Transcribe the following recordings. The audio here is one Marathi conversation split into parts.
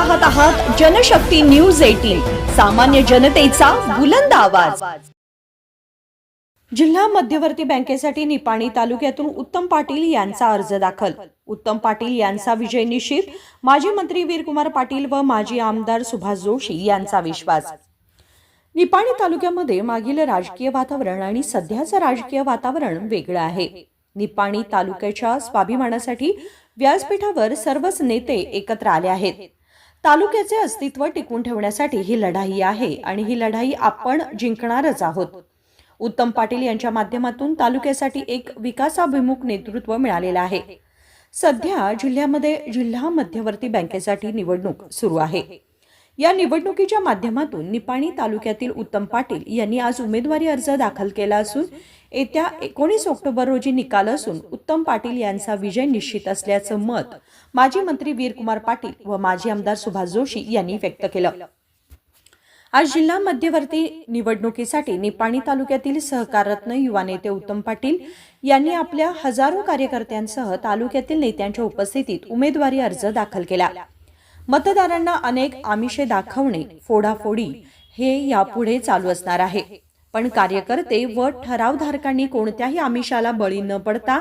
पाहत आहात जनशक्ती न्यूज एटीन सामान्य जनतेचा बुलंद आवाज. जिल्हा मध्यवर्ती बँकेसाठी निपाणी तालुक्यातून उत्तम पाटील यांचा अर्ज दाखल. उत्तम पाटील यांचा विजय निश्चित. माजी मंत्री वीरकुमार पाटील व माजी आमदार सुभाष जोशी यांचा विश्वास. निपाणी तालुक्यामध्ये मागील राजकीय वातावरण आणि सध्याचं राजकीय वातावरण वेगळं आहे. निपाणी तालुक्याच्या स्वाभिमानासाठी व्यासपीठावर सर्वच नेते एकत्र आले आहेत. तालुक्याचे अस्तित्व टिकून ठेवण्यासाठी ही लढाई आहे आणि ही लढाई आपण जिंकणारच आहोत. उत्तम पाटील यांच्या माध्यमातून तालुक्यासाठी एक विकासाभिमुख नेतृत्व मिळालेलं आहे. सध्या जिल्ह्यामध्ये जिल्हा मध्यवर्ती बँकेसाठी निवडणूक सुरू आहे. या निवडणुकीच्या माध्यमातून निपाणी तालुक्यातील उत्तम पाटील यांनी आज उमेदवारी अर्ज दाखल केला असून येत्या एकोणीस ऑक्टोबर रोजी निकाल असून उत्तम पाटील यांचा विजय निश्चित असल्याचं मत माजी मंत्री वीरकुमार पाटील व माजी आमदार सुभाष जोशी यांनी व्यक्त केलं. आज जिल्हा मध्यवर्ती निवडणुकीसाठी निपाणी तालुक्यातील सहकाररत्न युवा नेते उत्तम पाटील यांनी आपल्या हजारो कार्यकर्त्यांसह तालुक्यातील नेत्यांच्या उपस्थितीत उमेदवारी अर्ज दाखल केला. मतदारांना अनेक आमिषे दाखवणे फोडाफोडी हे यापुढे चालू असणार आहे. पण कार्यकर्ते व ठरावधारकांनी कोणत्याही आमिषाला बळी न पडता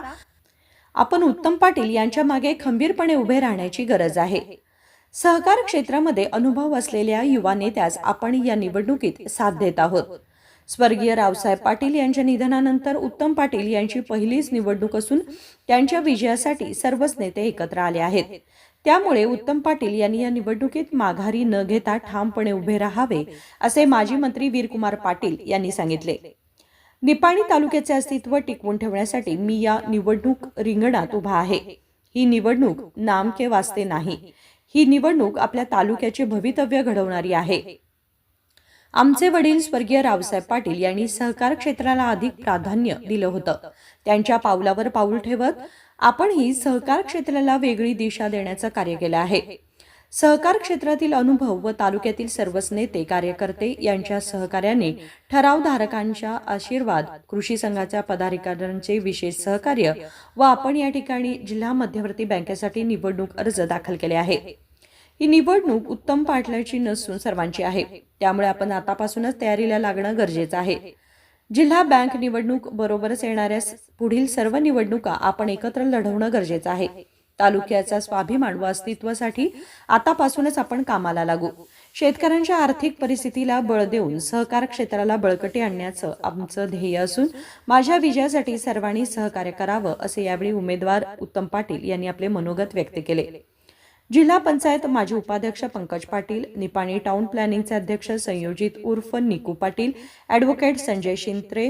आपण उत्तम पाटील यांच्या मागे खंबीरपणे उभे राहण्याची गरज आहे. सहकार क्षेत्रामध्ये अनुभव असलेल्या युवा नेत्यास आपण या निवडणुकीत साथ देत आहोत. स्वर्गीय रावसाहेब पाटील यांच्या निधनानंतर उत्तम पाटील यांची पहिलीच निवडणूक असून त्यांच्या विजयासाठी सर्वच नेते एकत्र आले आहेत. त्यामुळे उत्तम पाटील यांनी या निवडणुकीत माघारी न घेता ठामपणे उभे राहावे असे माजी मंत्री वीरकुमार पाटील यांनी सांगितले. निपाणी तालुक्याचे अस्तित्व टिकवून ठेवण्यासाठी मी या निवडणूक रिंगणात उभा आहे. ही निवडणूक नामके वास्ते नाही. ही निवडणूक आपल्या तालुक्याचे भवितव्य घडवणारी आहे. आमचे वडील स्वर्गीय रावसाहेब पाटील यांनी सहकार क्षेत्राला अधिक प्राधान्य दिलं होतं. त्यांच्या पावलावर पाऊल ठेवत आपणही सहकार क्षेत्राला वेगळी दिशा देण्याचं कार्य केलं आहे. सहकार क्षेत्रातील अनुभव व तालुक्यातील सर्वच नेते कार्यकर्ते यांच्या सहकार्याने ठरावधारकांच्या आशीर्वाद कृषी संघाच्या पदाधिकाऱ्यांचे विशेष सहकार्य व आपण या ठिकाणी जिल्हा मध्यवर्ती बँकेसाठी निवडणूक अर्ज दाखल केले आहे ही निवडणूक उत्तम पाटलाची नसून सर्वांची आहे. त्यामुळे आपण आतापासूनच तयारीला लागणं गरजेचं आहे. जिल्हा बँक निवडणूक बरोबरच येणाऱ्या पुढील सर्व निवडणुका आपण एकत्र लढवणं गरजेचं आहे. तालुक्याचा स्वाभिमान व अस्तित्वासाठी आतापासूनच आपण कामाला लागू. शेतकऱ्यांच्या आर्थिक परिस्थितीला बळ देऊन सहकार क्षेत्राला बळकटी आणण्याचं आमचं ध्येय असून माझ्या विजयासाठी सर्वांनी सहकार्य करावं असे यावेळी उमेदवार उत्तम पाटील यांनी आपले मनोगत व्यक्त केले. जिल्हा पंचायत माजी उपाध्यक्ष पंकज पाटील निपाणी टाउन प्लॅनिंगचे अध्यक्ष संयोजित उर्फ निकू पाटील ॲडव्होकेट संजय शिंत्रे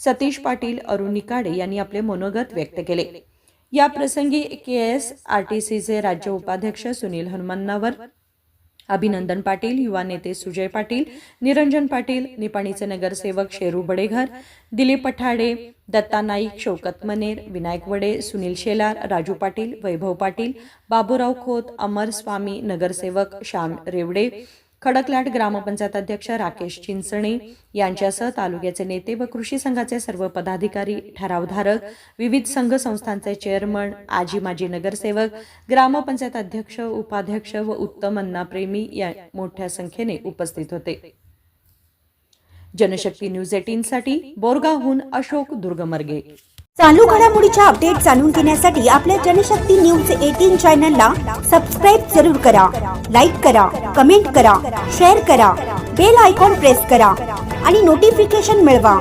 सतीश पाटील अरुण निकाडे यांनी आपले मनोगत व्यक्त केले. या प्रसंगी के एस आर टी सीचे राज्य उपाध्यक्ष सुनील हनुमन्नावर अभिनंदन पाटील युवा नेते सुजय पाटील निरंजन पाटील निपाणीचे नगरसेवक शेरू बडेघर दिलीप पठाडे दत्ता नाईक शौकत मनेर विनायक वडे सुनील शेलार राजू पाटील वैभव पाटील बाबूराव खोत अमर स्वामी नगरसेवक श्याम रेवडे खडकलाट ग्रामपंचायत अध्यक्ष राकेश चिंचणे यांच्यासह तालुक्याचे नेते व कृषी संघाचे सर्व पदाधिकारी ठरावधारक विविध संघ संस्थांचे चेअरमन आजी माजी नगरसेवक ग्रामपंचायत अध्यक्ष उपाध्यक्ष व उत्तम अन्नाप्रेमी या मोठ्या संख्येने उपस्थित होते. जनशक्ती न्यूज एटीनसाठी बोरगावहून अशोक दुर्गमर्गे. चालू घडामोडीच्या अपडेट जाणून घेण्यासाठी आपल्या जनशक्ती न्यूज एटीन चॅनलला सबस्क्राईब जरूर करा. लाईक करा कमेंट करा शेअर करा बेल आयकॉन प्रेस करा आणि नोटिफिकेशन मिळवा.